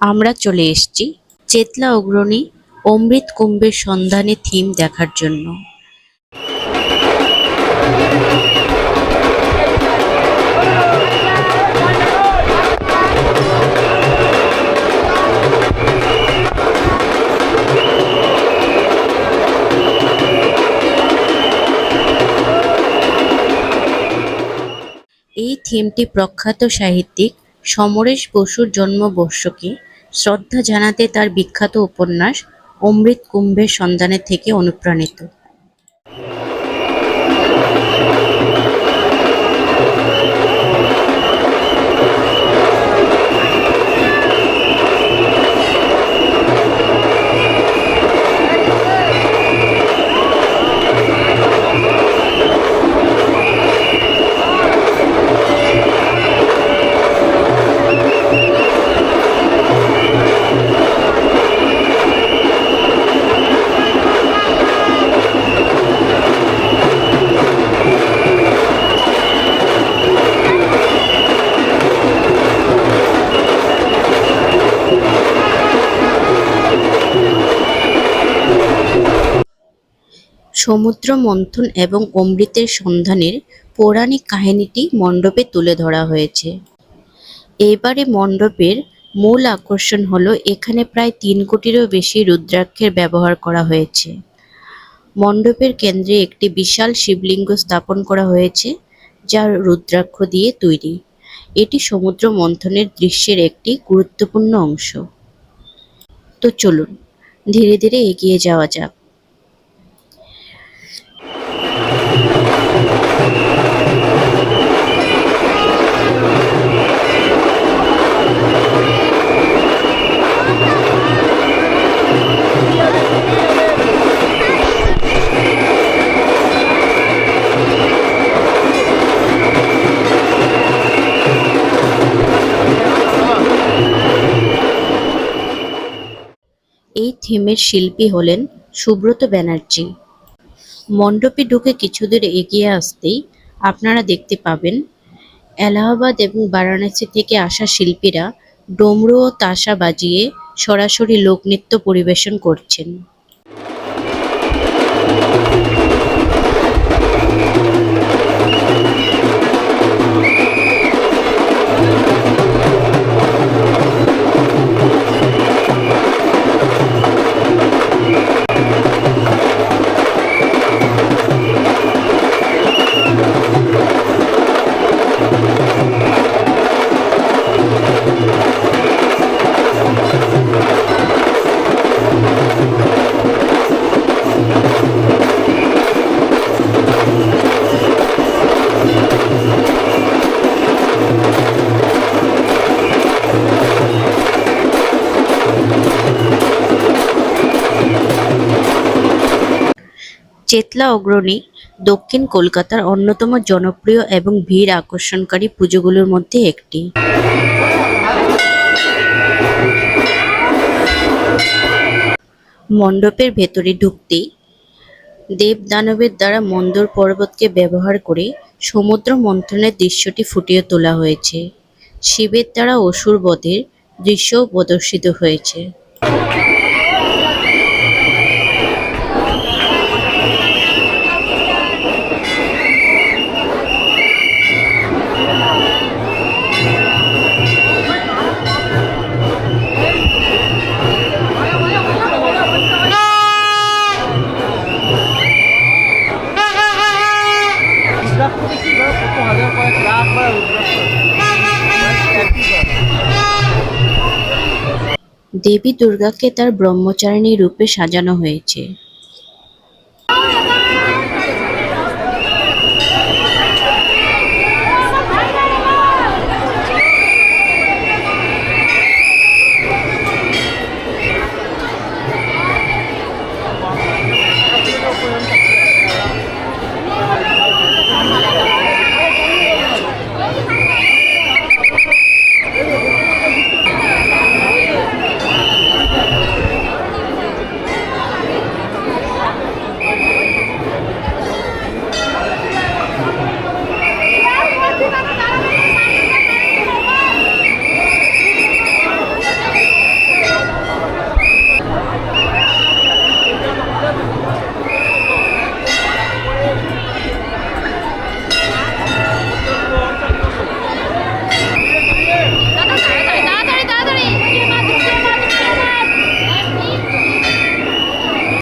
আমরা চলে এসছি চেতলা অগ্রণী অমৃত কুম্ভের সন্ধানে থিম দেখার জন্য। এই থিমটি প্রখ্যাত সাহিত্যিক সমরেশ বসুর জন্মবর্ষকে শ্রদ্ধা জানাতে তার বিখ্যাত উপন্যাস অমৃত কুম্ভের সন্ধানে থেকে অনুপ্রাণিত। সমুদ্র মন্থন এবং অমৃতের সন্ধানের পৌরাণিক কাহিনীটি মণ্ডপে তুলে ধরা হয়েছে। এবারে মণ্ডপের মূল আকর্ষণ হলো, এখানে প্রায় তিন কোটিরও বেশি রুদ্রাক্ষের ব্যবহার করা হয়েছে। মণ্ডপের কেন্দ্রে একটি বিশাল শিবলিঙ্গ স্থাপন করা হয়েছে, যা রুদ্রাক্ষ দিয়ে তৈরি। এটি সমুদ্র মন্থনের দৃশ্যের একটি গুরুত্বপূর্ণ অংশ। তো চলুন, ধীরে ধীরে এগিয়ে যাওয়া যাক। থিমের শিল্পী হলেন সুব্রত ব্যানার্জি। মণ্ডপে ঢুকে কিছু দূর এগিয়ে আসতেই আপনারা দেখতে পাবেন, এলাহাবাদ এবং বারাণসী থেকে আসা শিল্পীরা ডমরু ও তাসা বাজিয়ে সরাসরি লোকনৃত্য পরিবেশন করছেন। চেতলা অগ্রণী দক্ষিণ কলকাতার অন্যতম জনপ্রিয় এবং ভিড় আকর্ষণকারী পুজোগুলোর মধ্যে একটি। মণ্ডপের ভেতরে ঢুকতেই দেব দানবের দ্বারা মন্দর পর্বতকে ব্যবহার করে সমুদ্র মন্থনের দৃশ্যটি ফুটিয়ে তোলা হয়েছে। শিবের দ্বারা অসুর বধের দৃশ্যও প্রদর্শিত হয়েছে। দেবী দুর্গাকে তার ব্রহ্মচারিণী রূপে সাজানো হয়েছে।